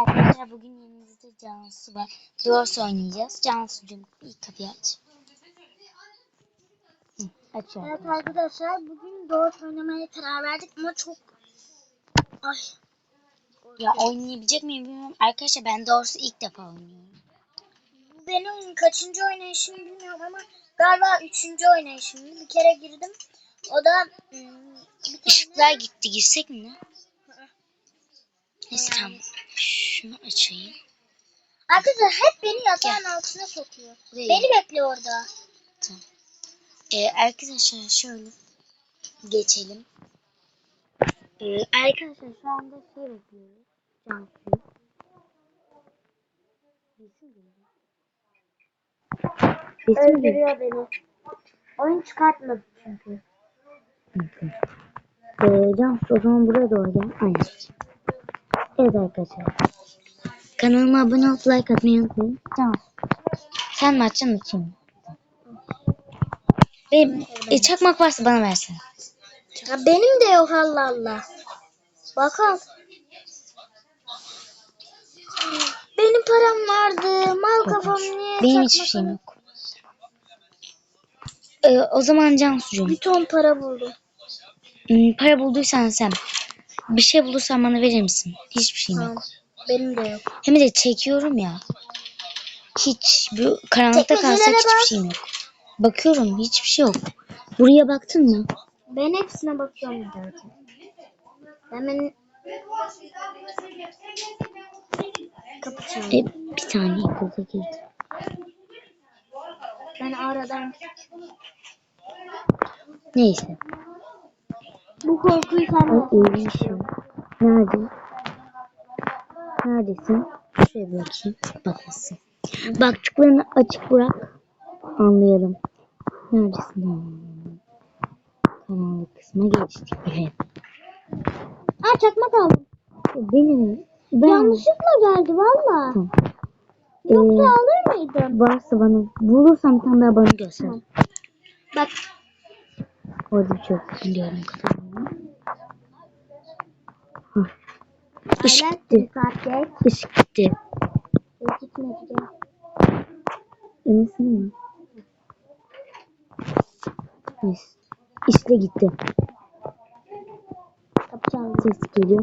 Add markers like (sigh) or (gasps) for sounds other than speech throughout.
arkadaşlar bugün yanımızda Cansu var. Doors oynayacağız. Cansu'cum ilk kapıyı aç. Hı, aç Evet arkadaşlar. bugün doğru oynamaya karar verdik ama çok ay Ya oynayabilecek miyim bilmiyorum. Arkadaşlar ben Doors'u ilk defa oynuyorum. bu benim kaçıncı oynayışım bilmiyorum ama galiba üçüncü oynayışım. Bir kere girdim. O da ım, bir tane Işıklar gitti. Girsek mi? Neyse tamam. Şunu açayım. arkadaşlar hep beni yatağın altına sokuyor. Buraya Beni bekle orada. Tamam. Ee, arkadaşlar şöyle geçelim. Ee, arkadaşlar şu anda şey bekliyoruz. Resim geliyor. Öldürüyor beni. Oyun çıkartmadı çünkü. Ee, Cansu o zaman buraya doğru gel. Aynen. Evet arkadaşlar. Kanalıma abone olup like atmayı unutmayın. Cansu. Sen mi açayım mı? Benim, e, çakmak varsa bana versene. Ya benim de yok Allah Allah. Bakalım. Benim param vardı. Mal kafam niye Benim hiçbir şeyim yok. Ee, o zaman Cansu'cum. Bir ton para buldum. Hmm, para bulduysan sen. Bir şey bulursan bana verir misin? Hiçbir şeyim yok. Benim de yok. Hem de çekiyorum ya. Hiç bu karanlıkta kalsak Çekmecelere hiçbir bak. şeyim yok. Bakıyorum hiçbir şey yok. Buraya baktın mı? Ben hepsine bakıyorum zaten. Hemen kapı çaldı. E, bir saniye kıza girdi. Ben aradan Neyse. Bu korkuyu sen Ay iyi bir şey. Nerede? Neredesin? Şuraya bakayım. Bakmasın. Baktıklarını açık bırak. Anlayalım. Neredesin? Karanlık kısma geçtik bile. Aa çakmak aldım. Benim ben Yanlışlıkla geldi valla. Tamam. Yoksa Ee, alır mıydım? varsa bana bulursam tane daha bana göster. Tamam. Bak Orada yok biliyorum kadarıyla. Hah. Işık gitti. Işık gitti. Gitmedi. Eminsin mi? Neyse. İşte gitti. Kapı çaldı. Ses geliyor.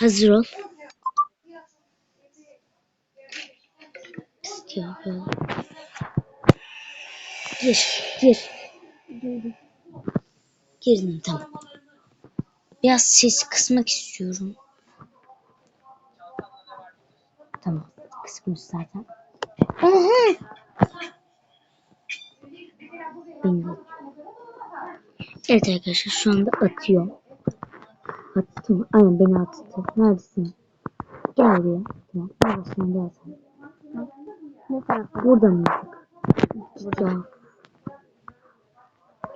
Hazır ol. İstiyor böyle. Gir, gir. Girdim tamam. Biraz sesi kısmak istiyorum. Tamam. Kısmış zaten. Beni Evet arkadaşlar şu anda atıyor. Attı mı? Aynen beni attı. Neredesin? Gel buraya. Tamam. Neredesin? Gel sen. Ne tarafta? Burada mıydık? Ya.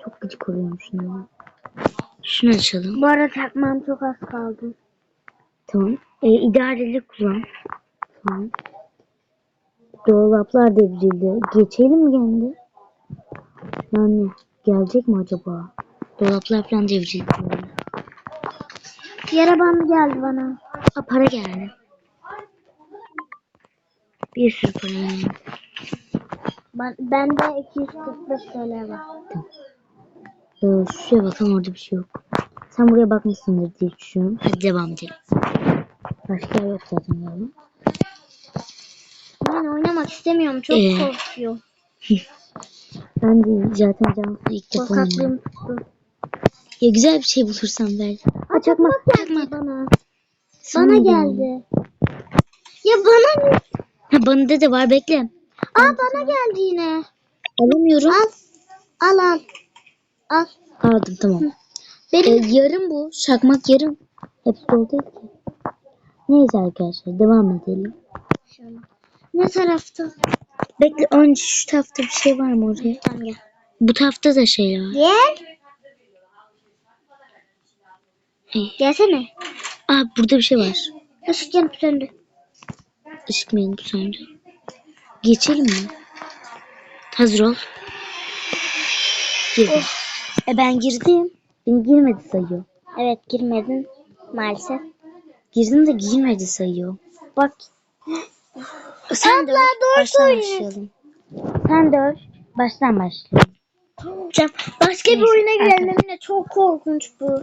Çok gıcık oluyorum şuna. Şunu açalım. Bu arada çakmağım çok az kaldı. Tamam. E, idareli kullan. Tamam. Dolaplar devrildi. Geçelim mi kendi? Yani gelecek mi acaba? Dolaplar falan devrildi. Yara bandı geldi bana. Ha para geldi. Bir sürü para geldi. Ben, bende 245 TL var. Ee, şuraya bakalım orada bir şey yok. Sen buraya bakmışsındır diye düşünüyorum. Hadi devam edelim. Başka yok zaten galiba. Ben oynamak istemiyorum. Çok Ee? korkuyorum. (laughs) Ben de zaten Cansu ilk defa oynuyorum. Korkaklığım tuttu. Ya güzel bir şey bulursan ver. Aa, çakmak geldi bana. Bana geldi. geldi. Ya bana ne? Ha, bana da de var bekle. Aa bana geldi yine. Alamıyorum. Al. Al al. Al. Aldım tamam. Ee, Benim yarım bu. Şakmak yarım. Hepsi oldu ki. Neyse arkadaşlar devam edelim. ne tarafta? Bekle önce şu tarafta bir şey var mı oraya? Tamam gel. Bu tarafta da şey var. Gel. Hey. Gelsene. Aa burada bir şey var. Işık yanıp söndü. Işık mı yanıp söndü? Geçelim mi? Hazır ol. Girdim. E ben girdim. Beni girmedi sayıyor. Evet girmedin maalesef. Girdim de girmedi sayıyor. Bak. (gasps) Sen Abla, doğru baştan söylüyorsun. başlayalım. Sen de öl. Baştan başlayalım. Tamam. Başka bir oyuna girelim. Emine. Çok korkunç bu.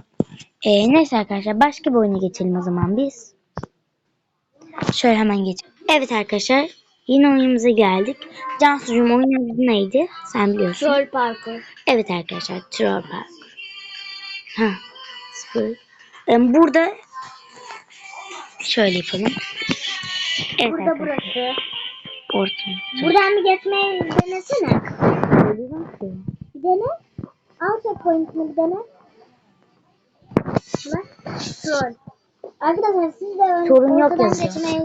Ee, neyse arkadaşlar başka bir oyuna geçelim o zaman biz. Şöyle hemen geçelim. Evet arkadaşlar yine oyunumuza geldik. Cansucuğum oyunun adı neydi? Sen biliyorsun. Troll parkur. Evet arkadaşlar Troll Park. Ha, sıfır. Burada şöyle yapalım. Evet Burada arkadaşlar. burası. Ortam. Buradan bir geçmeyi denesene. Bir dene. Al checkpoint'ini bir dene. Bak. Troll. Arkadaşlar siz de Sorun yok yazıyor. geçmeyi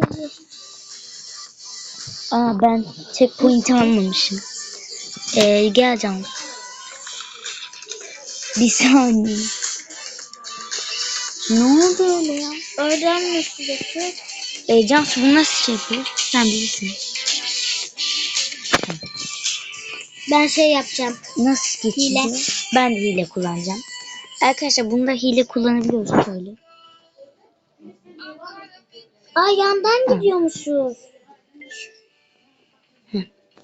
Aa ben checkpoint almamışım. Ee, gel Cansu. Bir saniye. Ne oldu öyle ya? Oradan nasıl geçiyor? Ee, Cansu bunu nasıl şey yapıyor? Sen bilirsin. Ben şey yapacağım. Nasıl geçiyor? Hile. Ben de hile kullanacağım. Arkadaşlar bunda hile kullanabiliyoruz şöyle. Aa yandan gidiyormuşuz.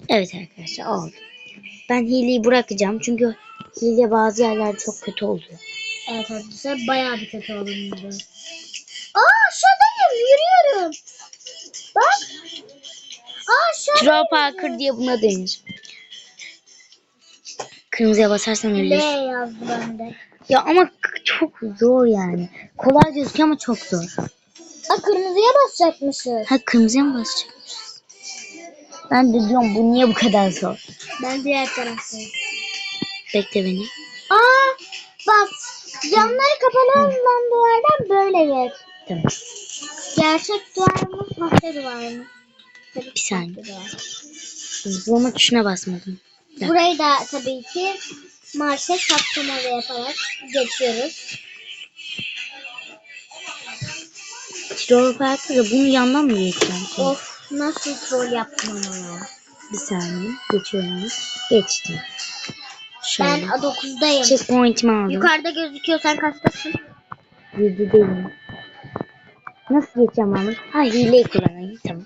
Evet arkadaşlar oldu. Ben hileyi bırakacağım çünkü hile bazı yerlerde çok kötü oluyor. Evet arkadaşlar bayağı bir kötü oldu. Aa aşağıdayım yürüyorum. Bak. Aa aşağıdayım. Troll Parker diye buna denir. Kırmızıya basarsan L ölürsün. yazdı bende. Ya ama çok zor yani. Kolay gözüküyor ama çok zor. Aa kırmızıya basacakmışız. Ha kırmızıya mı basacakmışız? Ben de diyorum bu niye bu kadar zor? Ben diğer taraftayım. Bekle beni. Aa bak camları kapalı olan duvardan böyle geç. Tamam. Gerçek duvar mı sahte duvar mı? Tabii Bir saniye. Zıplama tuşuna basmadım. Evet. Burayı da tabii ki maalesef kapsamalı yaparak geçiyoruz. Troll Parker'da bunu yandan mı geçeceğim? Of nasıl troll yaptım ama ya. Bir saniye. Geçiyorum. Geçtim. Şöyle. Ben 9'dayım. Checkpoint'imi aldım. Yukarıda gözüküyor sen kaçtasın? Yedi değilim. Nasıl geçeceğim bunu? Ha hileyi kullanayım. Tamam.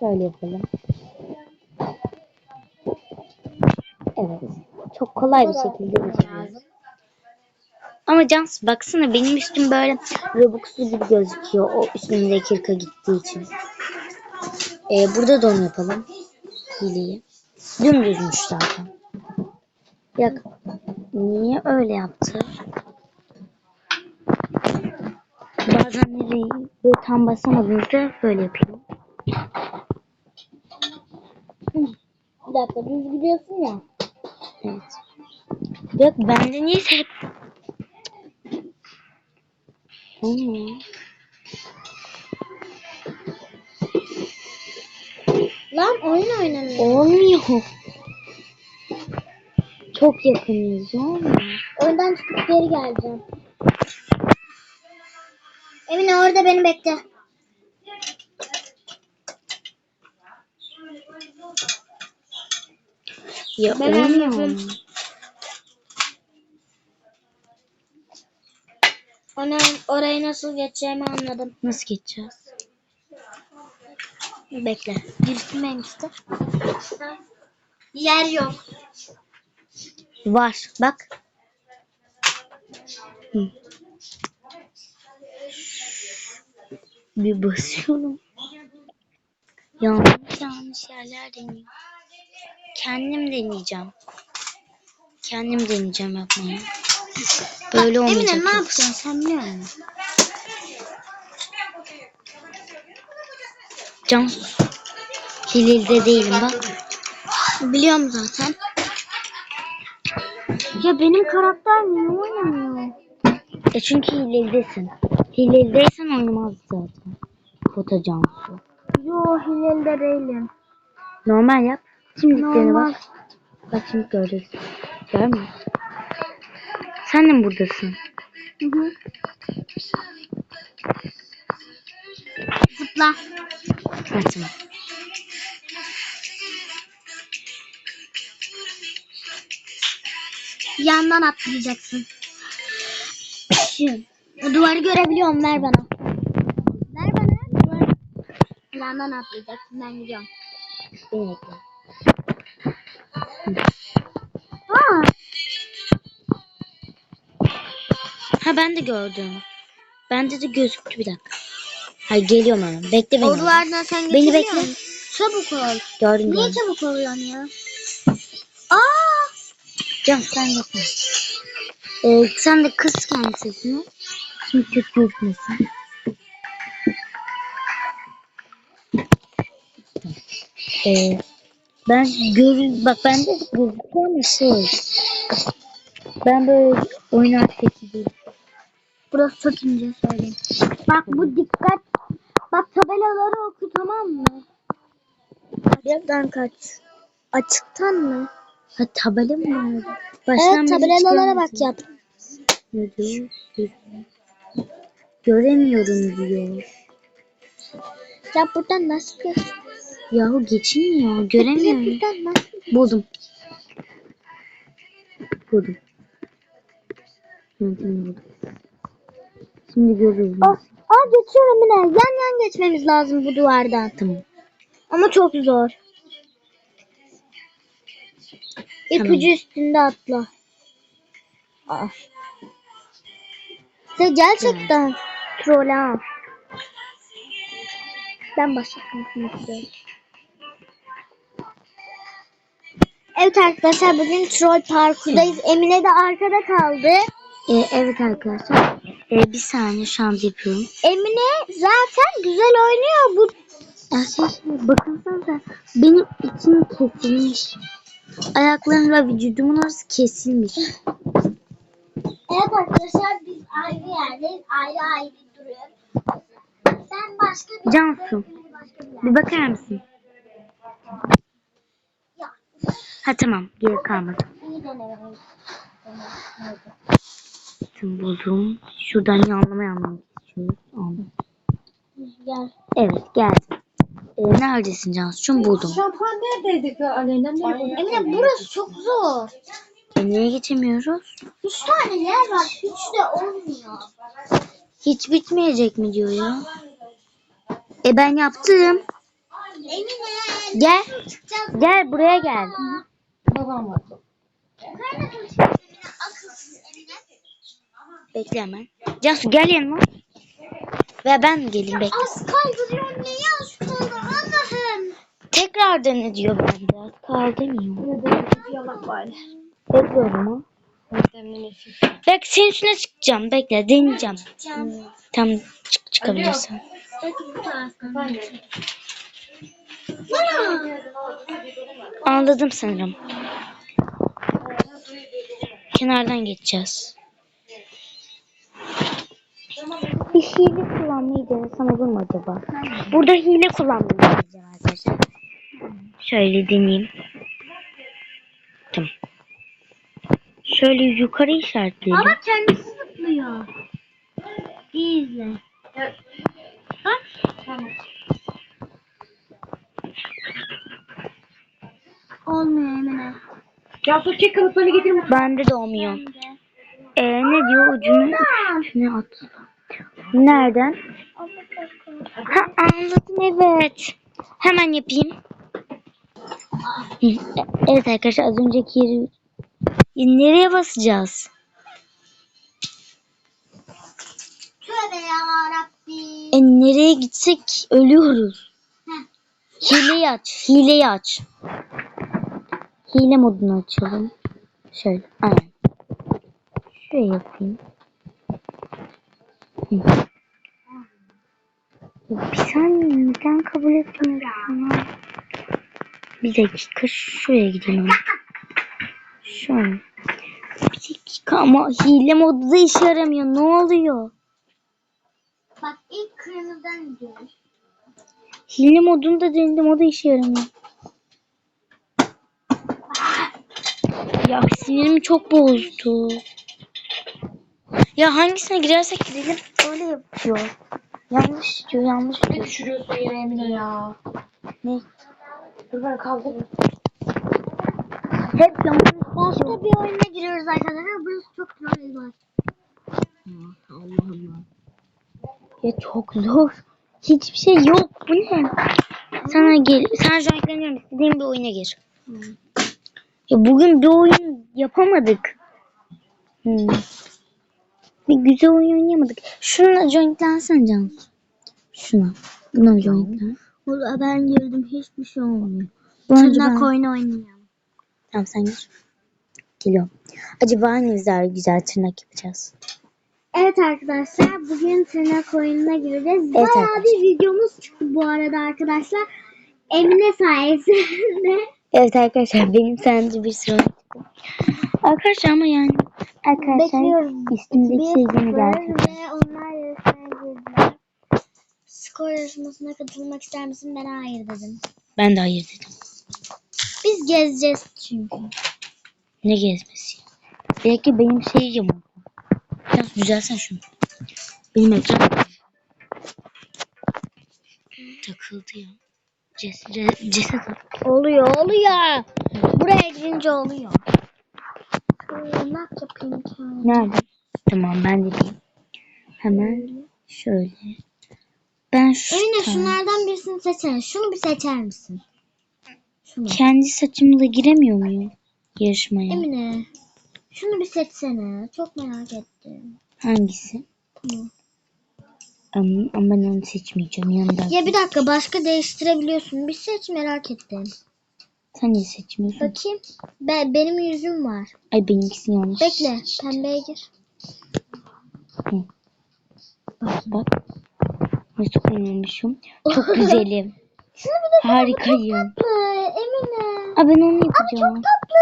Şöyle yapalım. Evet. Çok kolay bir şekilde geçebiliriz. Ama Cans baksana benim üstüm böyle Robux'lu gibi gözüküyor. O üstümdeki ırka gittiği için. Ee, burada da onu yapalım. Hileyi. Dümdüzmüş zaten. Ya niye öyle yaptı? Bazen nereyi böyle tam basamadığınızda böyle yapıyorum. Bir dakika düz gidiyorsun ya. Evet. Yok bende niye hep... Olmuyor. Lan oyun oynanıyor. Olmuyor. Çok yakınız olmuyor. Oyundan çıkıp geri geleceğim. Emine orada beni bekle. Ya Ben anladım. Ona, orayı nasıl geçeceğimi anladım. Nasıl geçeceğiz? Bekle. Girişim işte. Yer yok. Var. Bak. Hı. Bir basıyorum. Yanlış yanlış yerler deniyorum. Kendim deneyeceğim. Kendim deneyeceğim yapmayı. Böyle olmayacak. Emine ne yapacaksın sen biliyor musun? Can. Hililde değilim bak. Biliyorum zaten. Ya benim karakter niye oynamıyor? E çünkü hilelidesin. Hilelideysen oynamaz zaten. Kota Cansu. Yo hilelde değilim. Normal yap. Şimdi Normal. bak. Bak şimdi göreceksin. Görmüyor musun? Sen de mi buradasın? Hı hı. Zıpla. Ha tamam. Yandan atlayacaksın. O duvarı görebiliyorum ver bana. Ver bana. Duvarı. plandan atlayacaksın ben gidiyorum. Beni bekle. Aa, Ha ben de gördüm. Bende de gözüktü bir dakika. Hayır geliyorum hemen. Bekle beni. o orada. duvardan sen Beni bekle. Çabuk ol. Gördüm Niye gördüm. çabuk oluyorsun ya? Aa! Can sen yapma. Ee, sen de kıs kendi sesini. Şimdi kötü gözükmesin. Ee, ben gör bak bende de gözüküyor ama şey. Ben böyle oynar şekilde. Burası çok ince söyleyeyim. Bak bu dikkat. Bak tabelaları oku tamam mı? Açıktan kaç. Açıktan mı? Ha tabela mı var? evet tabelalara bak ya. yap. Ne diyor? Göremiyorum diyor. Ya buradan nasıl geç? Yahu geçilmiyor. Ya Göremiyorum. buradan nasıl? Buldum. Buldum. Yöntemini buldum. Şimdi görürüz. Aa, aa geçiyor Emine. Yan yan geçmemiz lazım bu duvardan. Tamam. Ama çok zor. İpucu Tamam. üstünde atla. Aa. Sen gerçekten troll ha. Ben başlatmak istiyorum. Evet arkadaşlar bugün troll parkurdayız. Emine de arkada kaldı. Ee, evet arkadaşlar. Ee, bir saniye şu anda yapıyorum. Emine zaten güzel oynuyor. Bu Arkadaşlar bakınsanıza benim içim kesilmiş. Ayaklarımla vücudumun orası kesilmiş. Evet arkadaşlar biz ayrı yerdeyiz. Ayrı ayrı duruyoruz. Sen başka bir Cansu bir bakar mısın? Ya Ha tamam geri kalmadı. iyi denemeyiz. Şimdi buldum. Şuradan yanlamayı anlamak istiyoruz. Anladım. Gel. Evet geldim. Ee, neredesin Cansu'cum? Buldum. Şampuan neredeydi? Aleyna Emine burası çok zor. E, niye geçemiyoruz? Üç tane yer var. Hiç de olmuyor. Hiç bitmeyecek mi diyor ya. E ben yaptım. Emine. Gel. Gel buraya gel. Babam var. Akılsız Emine. Bekle hemen. Cansu gel yanıma. Ve ben geleyim bekle. Az kaydırıyor. Niye az kaldı? Allah'ım. Tekrar dene diyor bende. Az kaldı demiyor. Yalak var. Bekliyorum ha. Bek senin üstüne çıkacağım. Bekle deneyeceğim. Tam çık taraftan. Anladım sanırım. Kenardan geçeceğiz. Bir hile kullanmayı denesem olur mu acaba? Burada hile kullanmayı deneyeceğim arkadaşlar. Şöyle deneyeyim. Tamam. Şöyle yukarı işaretleyelim. Ama kendisi zıplıyor. İyi izle. Bak. Tamam. Olmuyor Emine. Cansu çek kanıtlarını getir. Bende de olmuyor. Ee, ne diyor ucunu üstüne at. Nereden? Ha anladım evet. Hemen yapayım. Evet arkadaşlar az önceki yeri Ya nereye basacağız? Tövbe yarabbi. E nereye gitsek ölüyoruz. Hileyi aç, hileyi aç. Hile modunu açalım. Şöyle, aynen. Şöyle yapayım. Bir saniye neden kabul etmiyorsun? ya? Bir dakika şuraya gidelim. Şöyle. Bir dakika ama hile modu da işe yaramıyor. Ne oluyor? Bak ilk kırmızıdan gidiyoruz. Hile modunu da denedim o da işe yaramıyor. Ya sinirimi çok bozdu. Ya hangisine girersek girelim öyle yapıyor. Yanlış diyor yanlış Ne diyor. düşürüyorsun yere Emine ya? Ne? Dur ben kaldım. Hep yanlış Başka bir oyuna giriyoruz arkadaşlar. Burası çok troll var. Allah'ım ya. Ya çok zor. Hiçbir şey yok. Bu ne? Sana gel. An ekleniyorum. İstediğin bir oyuna gir. Ya bugün bir oyun yapamadık. Hmm. Bir güzel oyun oynayamadık. Şuna jointlensen Can. Şuna. Buna jointlen. Valla ben girdim hiçbir şey olmuyor. Bu önce Tırnak ben... oyunu oynayacağım. Tamam sen gir. Geliyorum. Acaba hangi güzel güzel tırnak yapacağız? Evet arkadaşlar bugün tırnak oyununa gireceğiz. Evet Bayağı arkadaşlar. bir videomuz çıktı bu arada arkadaşlar. Emine sayesinde. Evet arkadaşlar benim sence bir sürü. Arkadaşlar ama yani arkadaşlar Bekliyoruz. üstümdeki yeni geldi. Ve onlar yarışmaya girdiler. Skor yarışmasına katılmak ister misin? Ben hayır dedim. Ben de hayır dedim. Biz gezeceğiz çünkü. Ne gezmesi? Belki benim şey yamuk. Biraz düzelsen şunu. Benim ekran takıldı ya. Ces ce- ceset. Oluyor oluyor. Buraya girince oluyor. Tırnak yapayım kendime. Nerede? Tamam ben de diyeyim. Hemen şöyle. Ben şu Emine tane- şunlardan birisini seçsene. Şunu bir seçer misin? Şunu. kendi saçımla giremiyor muyum yarışmaya? Emine. Şunu bir seçsene. Çok merak ettim. Hangisi? Tamam. Ama, ama ben onu seçmeyeceğim. Yanında. Ya bir dakika başka değiştirebiliyorsun. Bir seç merak ettim. Sen niye seçmiyorsun? Bakayım. Be benim yüzüm var. Ay benimkisi yanlış. Bekle. Pembeye gir. Hı. Bak bak. Nasıl oynamışım. Çok (laughs) güzelim. Şunu bir de Harikayım. tatlı. Emine. Aa, ben onu yapacağım. çok tatlı.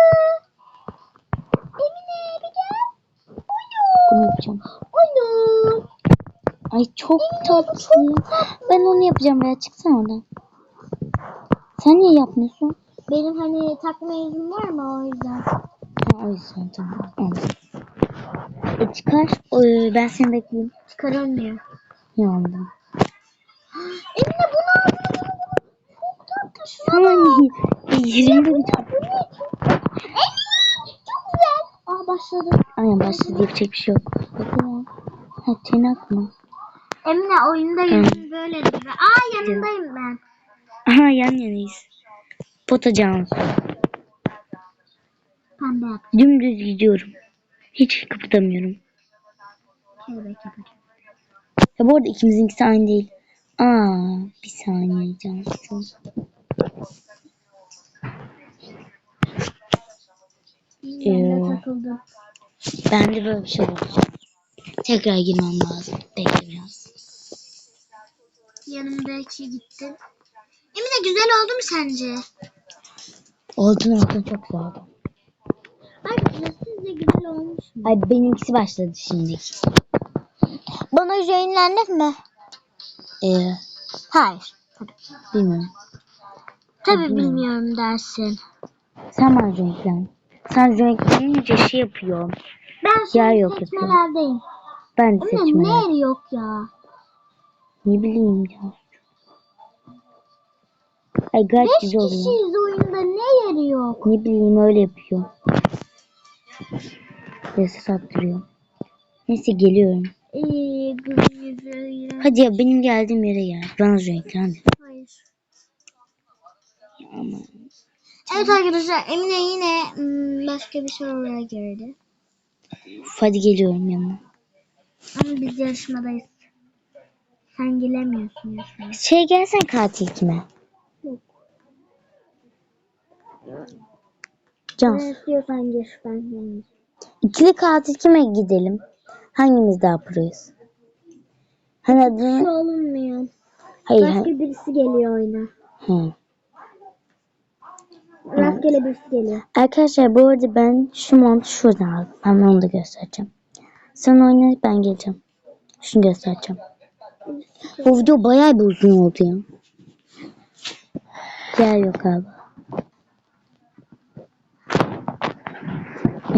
Emine bir gel. Bunu yapacağım. Oyu. Ay çok tatlı. Ben onu yapacağım ya. Çıksana oradan. Sen niye yapmıyorsun? Benim hani takma yüzüm var mı o yüzden. Ha, o yüzden tamam. E çıkar. Ee, ben seni bekleyeyim. Çıkaramıyor. Yandım. (gasps) Emine bunu al. Çok tatlı. Şuna? E, yerinde bir tane. Emine çok güzel. Aa başladı. Aynen başladı. Yapacak bir şey yok. Bakın. Ha tırnak mı? Emine oyunda yüzün böyledir. Aa yanındayım ben. Aha yan yanayız. Cansu. Pembe yap. Dümdüz gidiyorum. Hiç kıpırdamıyorum. Kelebek yapacağım. Ya bu arada ikimizinkisi aynı değil. Aa, bir saniye Cansu. Ee, takıldım. Ben de böyle bir şey oldu. Tekrar girmem lazım. Bekle biraz. Yanımdaki gitti. Emine güzel oldu mu sence? Oldun oldun çok güzel oldu. Arkadaşlar sizce güzel olmuş mu? Ay benimkisi başladı şimdi. Bana yayınlandık mı? Ee, Hayır. bilmiyorum. Tabii bilmiyorum dersin. Sen bana renklen. Sen renklenince şey yapıyor. Ben Yer yok seçmelerdeyim. Ben de seçmem. ne yeri yok ya? Ne bileyim ya. Ay gayet Beş güzel oluyor. kişiyiz oyunda ne yeri yok? Ne bileyim öyle yapıyor. Sesi sattırıyor. Neyse geliyorum. Ee, iğrenç. Hadi ya benim geldiğim yere gel. Bana renklen. Hayır. Ama Evet arkadaşlar Emine yine hmm, başka bir soruya girdi. Uf, hadi geliyorum yanına. Ama biz yarışmadayız. Sen gelemiyorsun yarışmaya. Şey gelsen katil kime? Can. Ne istiyorsan gir ben gelmeyeceğim. İkili katil kime gidelim? Hangimiz daha proyuz? Hani adını... olunmuyor. Hayır. Başka hayır. birisi geliyor oyuna. Hı. Rastgele birisi geliyor. Arkadaşlar bu arada ben şu montu şuradan aldım. Ben onu da göstereceğim. Sen oyna ben geleceğim. Şunu göstereceğim. Bu video bayağı bir uzun oldu ya. Yer yok abi.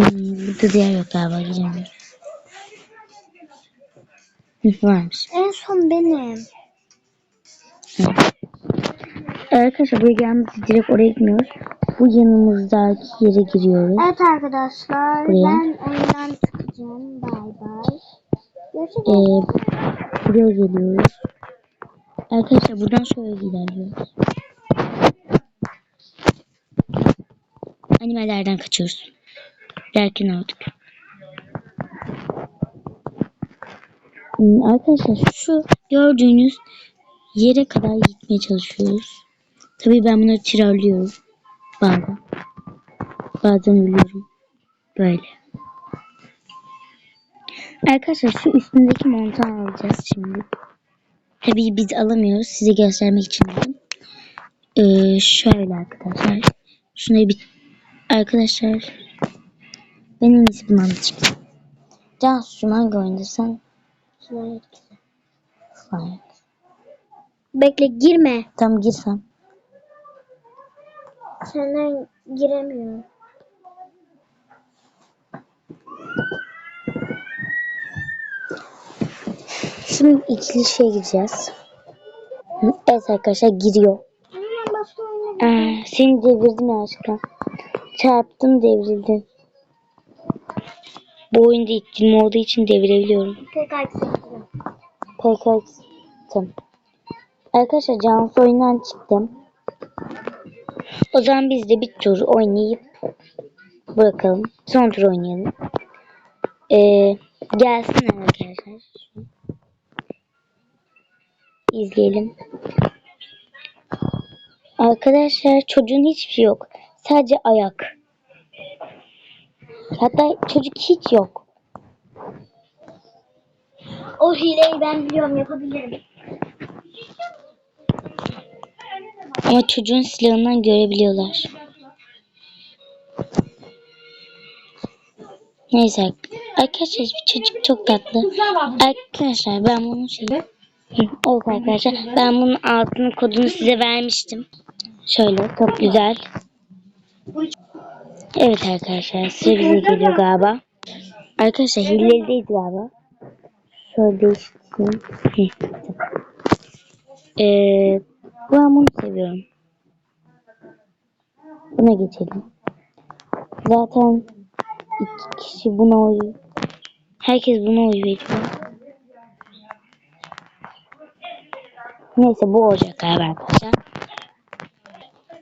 Hmm, burada diğer yok galiba giremiyorum. Varmış. En son benim. Arkadaşlar buraya gelmesi direkt oraya gitmiyoruz. Bu yanımızdaki yere giriyoruz. Evet arkadaşlar Buraya. ben oyundan çıkacağım. Bay bay. Ee, buraya geliyoruz. Arkadaşlar buradan şöyle ilerliyoruz. Animelerden kaçıyoruz. Derken öldük. Hmm, Arkadaşlar şu gördüğünüz yere kadar gitmeye çalışıyoruz. Tabii ben bunları tirarlıyorum. Bazen. Bazen ölüyorum. Böyle. Arkadaşlar şu üstündeki montu alacağız şimdi. Tabii biz alamıyoruz. Size göstermek için. Ee, şöyle arkadaşlar. Şunları bir... Arkadaşlar. Ben en iyisi bunu alacağım. Cansu'cum hangi? Slide. Slime. Bekle girme. Tam girsem. Senden giremiyorum. Şimdi ikili şey gireceğiz. Evet arkadaşlar giriyor. Aa, seni devirdim yanlışlıkla. Çarptım devrildim. Bu oyunda ittirme olduğu için devirebiliyorum. Tek aksiyonu. PKX'tim. Arkadaşlar Cansu oyundan çıktım. O zaman biz de bir tur oynayıp bırakalım. Son tur oynayalım. Ee, gelsin arkadaşlar. İzleyelim. Arkadaşlar çocuğun hiçbir şey yok. Sadece ayak. Hatta çocuk hiç yok. O hileyi ben biliyorum yapabilirim. Ama çocuğun silahından görebiliyorlar. Neyse arkadaşlar bir çocuk çok tatlı. Arkadaşlar ben bunun şeyi Hı, Evet arkadaşlar ben bunun altının kodunu size vermiştim. Şöyle çok güzel. Evet arkadaşlar size geliyor galiba. Arkadaşlar hilelideyiz galiba. Şöyle tamam. Ee, ben bunu seviyorum. Buna geçelim. Zaten iki kişi buna oy. Herkes buna oy veriyor. Neyse bu olacak galiba arkadaşlar.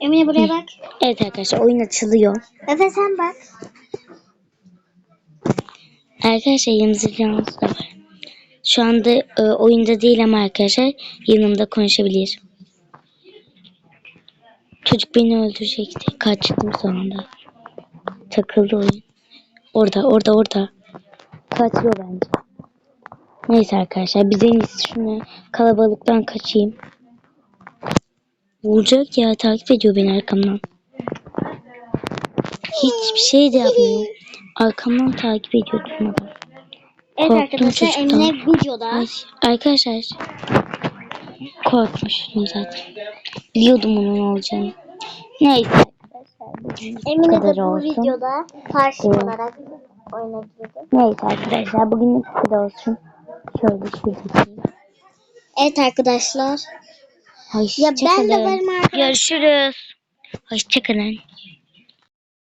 Emine buraya bak. Evet arkadaşlar oyun açılıyor. Efe sen bak. Arkadaşlar yanımızda Cansu da var. Şu anda e, oyunda değil ama arkadaşlar yanımda konuşabilir. Çocuk beni öldürecekti. Kaçtım sonunda. Takıldı oyun. Orada orada orada. Kaçıyor bence. Neyse arkadaşlar biz en iyisi şunu kalabalıktan kaçayım. Vuracak ya takip ediyor beni arkamdan. Hiçbir şey de yapmıyor. Arkamdan takip ediyor durmadan. Evet Korktum arkadaşlar çocuktan. Emine videoda. Ay, arkadaşlar korkmuştum zaten. Biliyordum onun olacağını. Neyse Emine de bu olsun. videoda karşı Evet. olarak oyuna girdi. Neyse arkadaşlar bugün bu kadar olsun. Şöyle şuradaki. Evet arkadaşlar. Ya ben de Hoşçakalın. varım arkadaşlar. Görüşürüz. Hoşçakalın.